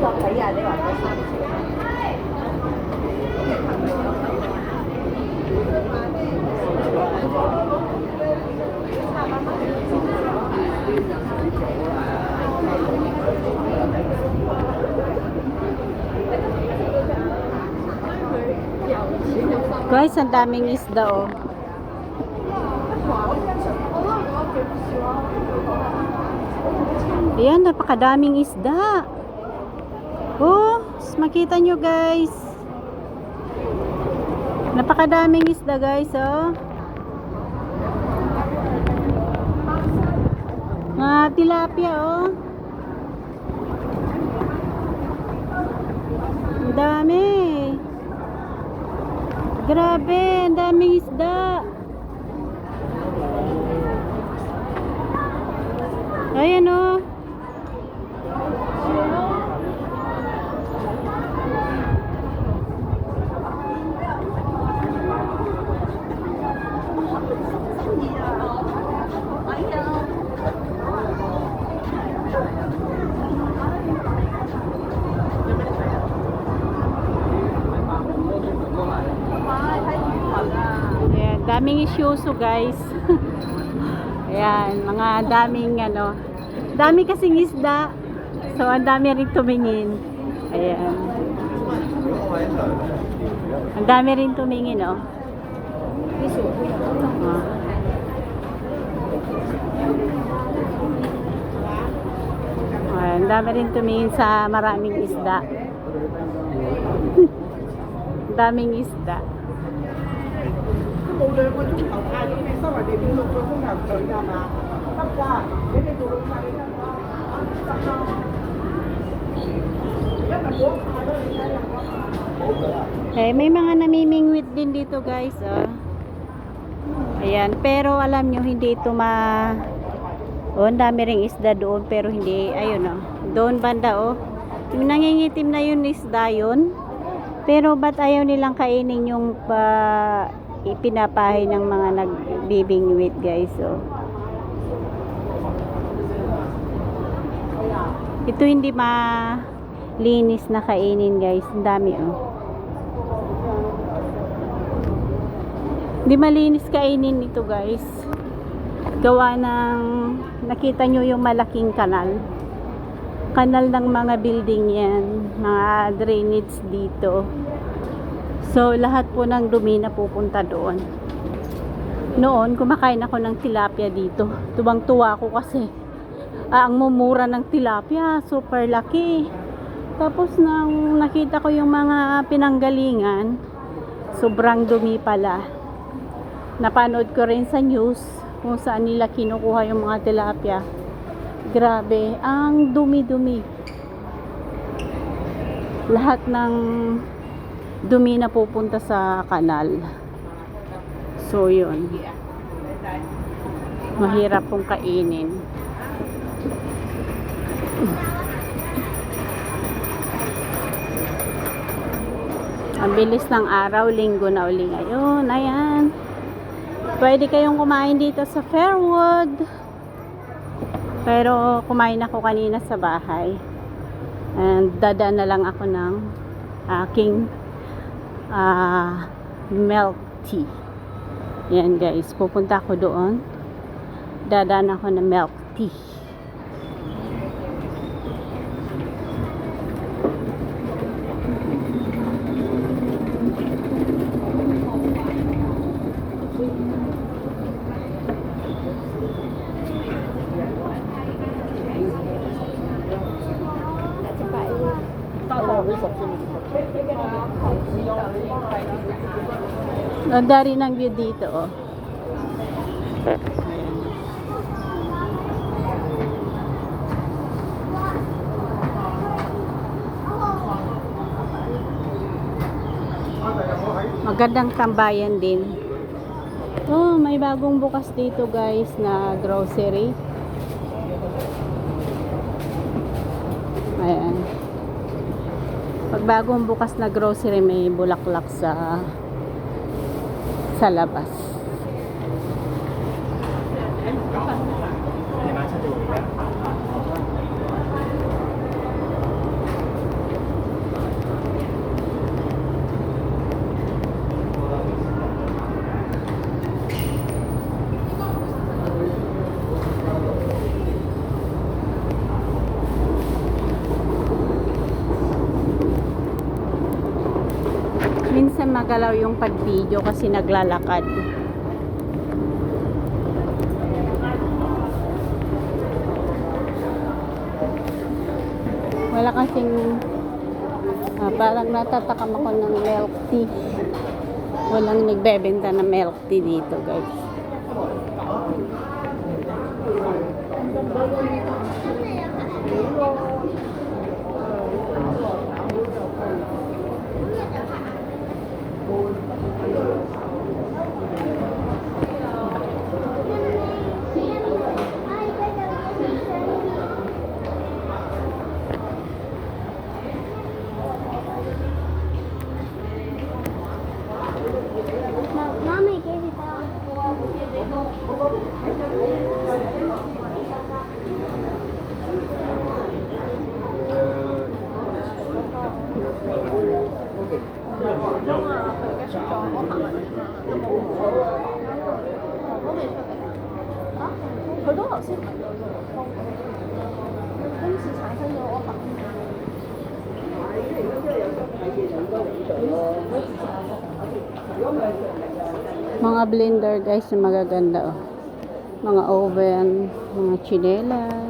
个睇下，你话佢三千。 Guys, ang daming isda oh. Ayan, napakadaming isda. Oh, makita nyo guys. Napakadaming isda guys, oh. Mga tilapia, oh. Ang dami. Grabe, ang daming isda. Ayan oh. Ayan, daming isyoso guys. Ayan, mga daming ano. Dami kasing isda. So, ang dami rin tumingin. Ayan. Ang dami rin tumingin, oh. Ah. Ayan, ang dami rin tumingin sa maraming isda. Daming isda. बोलर मधून आणि विसावाडीतून लोक घालतोय नामा सबका हे ते जोडून चालेल Eh, may mga namimingwit din dito guys oh. ayan pero alam nyo hindi ito ma oh, ang dami ring isda doon pero hindi ayun oh. doon banda oh yung nangingitim na yun isda yun pero ba't ayaw nilang kainin yung pa uh, ipinapahay ng mga nagbibingwit guys, oh. Ito hindi ma linis na kainin guys. Ang dami oh. Hindi malinis kainin ito guys. Gawa ng nakita nyo yung malaking kanal. Kanal ng mga building yan. Mga drainage dito. So lahat po ng dumi na pupunta doon. Noon kumakain ako ng tilapia dito. Tuwang tuwa ko kasi. Ah, ang mumura ng tilapia. Super laki. Tapos nang nakita ko yung mga pinanggalingan, sobrang dumi pala napanood ko rin sa news kung saan nila kinukuha yung mga tilapia. Grabe, ang dumi-dumi. Lahat ng dumi na pupunta sa kanal. So, yun. Mahirap pong kainin. Ang bilis ng araw, linggo na uli ngayon. Ayan. Pwede kayong kumain dito sa Fairwood. Pero kumain ako kanina sa bahay. And dadaan na lang ako ng aking ah, milk tea. Yan guys, pupunta ako doon. Dadaan ako ng milk tea. Ganda rin ang view dito, oh. Magandang tambayan din. Oh, may bagong bukas dito guys na grocery. Ayan. Pag bagong bukas na grocery, may bulaklak sa sa labas. gumagalaw yung pag-video kasi naglalakad. Wala kasing ah, parang natatakam ako ng milk tea. Walang nagbebenta ng milk tea dito, guys. Mommy Mga blender guys magaganda oh. Mga oven, mga chinelas.